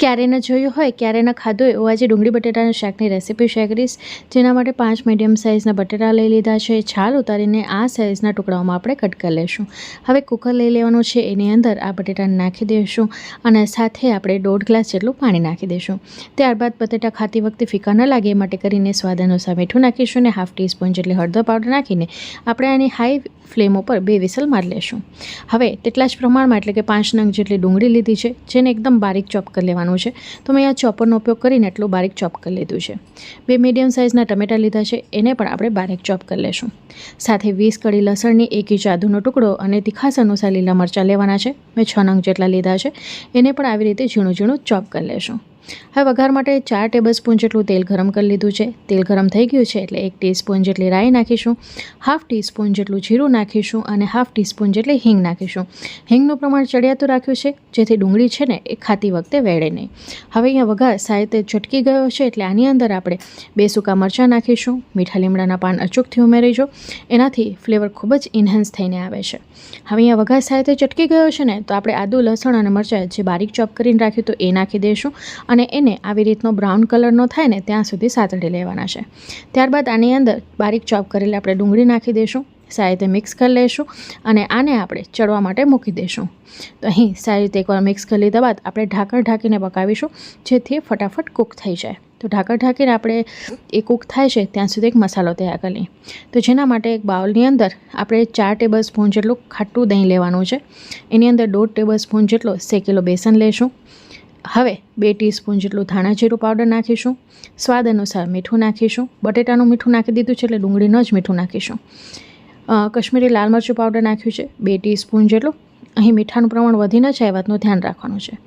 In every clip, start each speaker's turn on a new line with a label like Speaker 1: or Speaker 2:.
Speaker 1: ક્યારે ન જોયું હોય, ક્યારે ન ખાધું હોય, એવું આજે ડુંગળી બટેટાના શાકની રેસીપી શેર કરીશ. જેના માટે પાંચ મીડિયમ સાઇઝના બટેટા લઈ લીધા છે. છાલ ઉતારીને આ સાઇઝના ટુકડાઓમાં આપણે કટ કરી લઈશું હવે કુકર લઈ લેવાનું છે. એની અંદર આ બટેટાને નાખી દઈશું અને સાથે આપણે દોઢ ગ્લાસ જેટલું પાણી નાખી દઈશું ત્યારબાદ બટેટા ખાતી વખતે ફીકા ન લાગે, એ માટે કરીને સ્વાદ અનુસાર મીઠું નાખીશું અને હાફ ટીસ્પૂન જેટલી હળદર પાવડર નાખીને આપણે આની હાઈ ફ્લેમ ઉપર બે વિસલ મારી લેશું. હવે, તેટલા જ પ્રમાણમાં, એટલે કે પાંચ નંગ જેટલી ડુંગળી લીધી છે, જેને એકદમ બારીક ચોપ કરી લેવાનું છે. તો મેં આ ચોપરનો ઉપયોગ કરીને એટલું બારીક ચોપ કરી લીધું છે. બે મીડિયમ સાઇઝના ટમેટા લીધા છે. એને પણ આપણે બારીક ચોપ કરી લેશું. સાથે વીસ કળી લસણની એક ઇંચ આદુનો ટુકડો અને તીખાસ અનુસાર લીલા મરચાં લેવાના છે. મેં છ નંગ જેટલા લીધા છે. એને પણ આવી રીતે ઝીણું ઝીણું ચોપ કરી લેશું. હવે વઘાર માટે ચાર ટેબલ સ્પૂન જેટલું તેલ ગરમ કરી લીધું છે. તેલ ગરમ થઈ ગયું છે એટલે એક ટીસ્પૂન જેટલી રાઈ નાખીશું, હાફ ટીસ્પૂન જેટલું જીરું નાખીશું અને હાફ ટીસ્પૂન જેટલી હિંગ નાખીશું. હિંગનું પ્રમાણ ચડિયાતું રાખ્યું છે, જેથી ડુંગળી છે ને એ ખાતી વખતે વેળે નહીં. હવે અહીંયા વઘાર સાહિત્ય ચટકી ગયો છે એટલે આની અંદર આપણે બે સૂકા મરચાં નાખીશું, મીઠા લીમડાના પાન અચૂકથી ઉમેરીજો. એનાથી ફ્લેવર ખૂબ જ ઇન્હેન્સ થઈને આવે છે. હવે અહીંયા વઘાર સાહિત્ય ચટકી ગયો છે ને, તો આપણે આદુ, લસણ અને મરચાં જે બારીક ચોપ કરીને રાખ્યું તો એ નાખી દઈશું અને એને આવી રીતનો બ્રાઉન કલરનો થાય ને ત્યાં સુધી સાતડી લેવાના છે. ત્યારબાદ આની અંદર બારીક ચોપ કરેલી આપણે ડુંગળી નાખી દઈશું સારી રીતે મિક્સ કરી લઈશું અને આને આપણે ચડવા માટે મૂકી દઈશું તો અહીં સારી રીતે એકવાર મિક્સ કરી લીધા બાદ આપણે ઢાંકણ ઢાંકીને પકાવીશું, જેથી ફટાફટ કૂક થઈ જાય. તો ઢાંકણ ઢાંકીને આપણે એ કૂક થાય છે ત્યાં સુધી એક મસાલો તૈયાર કરી તો જેના માટે એક બાઉલની અંદર આપણે ચાર ટેબલ સ્પૂન જેટલું ખાટું દહીં લેવાનું છે. એની અંદર દોઢ ટેબલ સ્પૂન જેટલો શેકેલો બેસન લેશું. હવે બે ટીસ્પૂન જેટલું ધાણા જીરું પાવડર નાખીશું. સ્વાદ અનુસાર મીઠું નાખીશું. બટેટાનું મીઠું નાખી દીધું છે એટલે ડુંગળીનું જ મીઠું નાખીશું. કશ્મીરી લાલ મરચું પાવડર નાખ્યું છે. બે ટીસ્પૂન જેટલું. અહીં મીઠાનું પ્રમાણ વધી ન જાય વાતનું ધ્યાન રાખવાનું છે.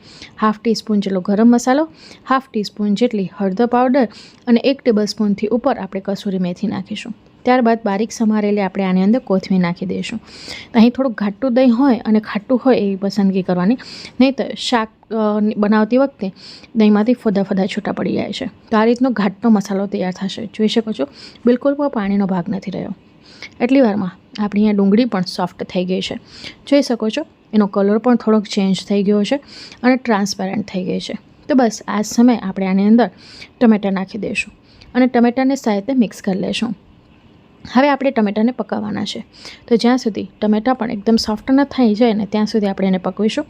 Speaker 1: હાફ ટીસ્પૂન જેટલો ગરમ મસાલો, હાફ ટીસ્પૂન જેટલી હળદર પાવડર અને એક ટેબલસ્પૂનથી ઉપર આપણે કસૂરી મેથી નાખીશું. ત્યારબાદ બારીક સમારેલી આપણે આની અંદર કોથમીર નાખી દઈશું. અહીં થોડુંક ઘાટું દહીં હોય અને ખાટું હોય એવી પસંદગી કરવાની. નહીં તો શાક બનાવતી વખતે દહીંમાંથી ફોદા ફોદા છૂટા પડી જાય છે. તો આ રીતનો ઘાટનો મસાલો તૈયાર થશે. જોઈ શકો છો, બિલકુલ પણ પાણીનો ભાગ નથી રહ્યો. એટલી વારમાં આપણી અહીંયા ડુંગળી પણ સોફ્ટ થઈ ગઈ છે. જોઈ શકો છો, એનો કલર પણ થોડોક ચેન્જ થઈ ગયો છે અને ટ્રાન્સપેરન્ટ થઈ ગઈ છે. તો બસ, આ સમયે આપણે આની અંદર ટમેટાં નાખી દઈશું અને ટમેટાને સાથે મિક્સ કરી લઈશું. હવે આપણે ટમેટાને પકાવવાના છે. તો જ્યાં સુધી ટમેટાં પણ એકદમ સોફ્ટ ન થઈ જાય ને ત્યાં સુધી આપણે એને પકવીશું.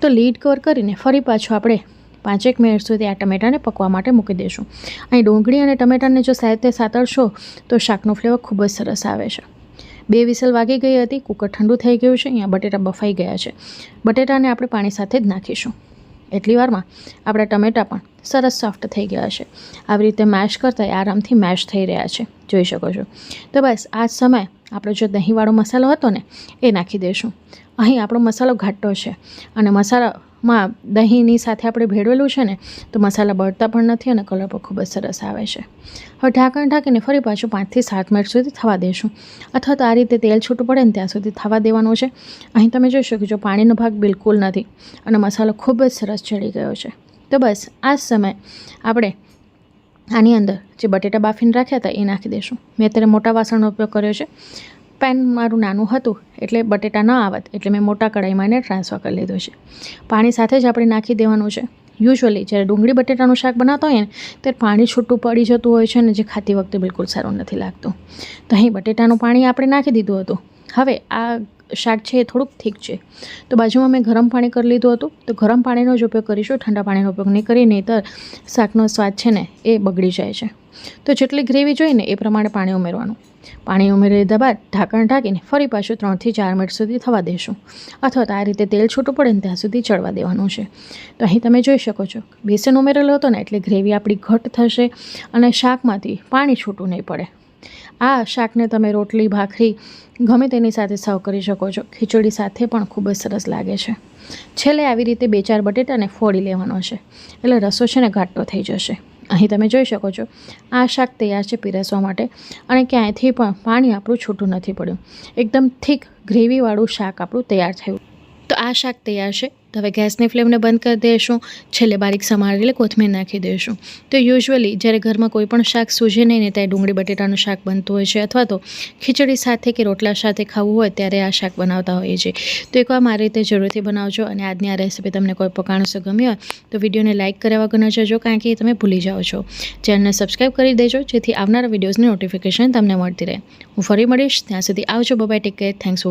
Speaker 1: તો લીડ કવર કરીને ફરી પાછું આપણે પાંચેક મિનિટ સુધી આ ટમેટાને પકવા માટે મૂકી દઈશું. અહીં ડુંગળી અને ટમેટાને જો સાહિત્ય સાતળશો, તો શાકનો ફ્લેવર ખૂબ જ સરસ આવે છે. બે વિસલ વાગી ગઈ હતી, કુકર ઠંડુ થઈ ગયું છે, અહીંયા બટેટા બફાઈ ગયા છે. બટેટાને આપણે પાણી સાથે જ નાખીશું. એટલી વારમાં આપણા ટમેટાં પણ સરસ સોફ્ટ થઈ ગયા છે આવી રીતે મેશ કરતાં આરામથી મેશ થઈ રહ્યા છે. જોઈ શકો છો. તો બસ આ જ સમયે આપણો જે દહીંવાળો મસાલો હતો ને, એ નાખી દઈશું અહીં આપણો મસાલો ઘાટો છે અને મસાલામાં દહીંની સાથે આપણે ભેળવેલું છે ને, તો મસાલા બળતા પણ નથી અને કલર પણ ખૂબ જ સરસ આવે છે. હવે ઢાંકણ ઢાંકીને ફરી પાછું પાંચથી સાત મિનિટ સુધી થવા દઈશું અથવા તો આ રીતે તેલ છૂટું પડે ને ત્યાં સુધી થવા દેવાનું છે. અહીં તમે જોઈ શકો છો પાણીનો ભાગ બિલકુલ નથી અને મસાલો ખૂબ જ સરસ ચડી ગયો છે. તો બસ, આ સમયે આપણે આની અંદર જે બટેટા બાફીને રાખ્યા હતા એ નાખી દઈશું મેં અત્યારે મોટા વાસણનો ઉપયોગ કર્યો છે. પેન મારું નાનું હતું એટલે બટેટા ન આવત એટલે મેં મોટા કડાઈમાં એને ટ્રાન્સફર કરી લીધું છે. પાણી સાથે જ આપણે નાખી દેવાનું છે. યુઝ્યુઅલી જ્યારે ડુંગળી બટેટાનું શાક બનાવતા હોઈએ ને, ત્યારે પાણી છૂટું પડી જતું હોય છે ને જે ખાતી વખતે બિલકુલ સારું નથી લાગતું. તો અહીં બટેટાનું પાણી આપણે નાખી દીધું હતું. હવે આ શાક છે એ થોડુંક થીક છે. તો બાજુમાં મેં ગરમ પાણી કરી લીધું હતું. તો ગરમ પાણીનો જ ઉપયોગ કરીશું, ઠંડા પાણીનો ઉપયોગ નહીં કરીએ, નહીંતર શાકનો સ્વાદ છે ને એ બગડી જાય છે. તો જેટલી ગ્રેવી જોઈએ ને એ પ્રમાણે પાણી ઉમેરવાનું. પાણી ઉમેરી લીધા બાદ ઢાંકણ ઢાંકીને ફરી પાછું ત્રણથી ચાર મિનિટ સુધી થવા દેશું. અથવા તો આ રીતે તેલ છૂટું પડે ને ત્યાં સુધી ચડવા દેવાનું છે. તો અહીં તમે જોઈ શકો છો, બેસન ઉમેરેલો હતો ને એટલે ગ્રેવી આપણી ઘટ થશે અને શાકમાંથી પાણી છૂટું નહીં પડે. આ શાકને તમે રોટલી, ભાખરી ગમે તેની સાથે સર્વ કરી શકો છો. ખીચડી સાથે પણ ખૂબ જ સરસ લાગે છે. છેલ્લે આવી રીતે બે ચાર બટેટાને ફોડી લેવાનો છે. એટલે રસો છે ને ઘાટો થઈ જશે. અહીં તમે જોઈ શકો છો, આ શાક તૈયાર છે પીરસવા માટે અને ક્યાંયથી પણ પાણી આપણું છૂટું નથી પડ્યું. એકદમ થીક ગ્રેવીવાળું શાક આપણું તૈયાર થયું. તો આ શાક તૈયાર છે. તો હવે ગેસની ફ્લેમને બંધ કરી દઈશું છેલ્લે બારીક સમારેલી કોથમીર નાખી દઈશું તો યુઝ્યુઅલી જ્યારે ઘરમાં કોઈ પણ શાક સૂજે નહીં ને ત્યારે ડુંગળી, બટેટાનું શાક બનતું હોય છે અથવા તો ખીચડી સાથે કે રોટલા સાથે ખાવું હોય ત્યારે આ શાક બનાવતા હોઈએ છીએ. તો એકવાર મારી રીતે જરૂરથી બનાવજો અને આજની આ રેસીપી તમને કોઈ પકાણસો ગમી હોય તો વિડીયોને લાઇક કર્યા વગર જજો કારણ કે એ તમે ભૂલી જાઓ છો. ચેનલને સબસ્ક્રાઈબ કરી દેજો જેથી આવનારા વિડીયોઝની નોટિફિકેશન તમને મળતી રહે. હું ફરી મળીશ. ત્યાં સુધી આવજો. Bye-bye take care thanks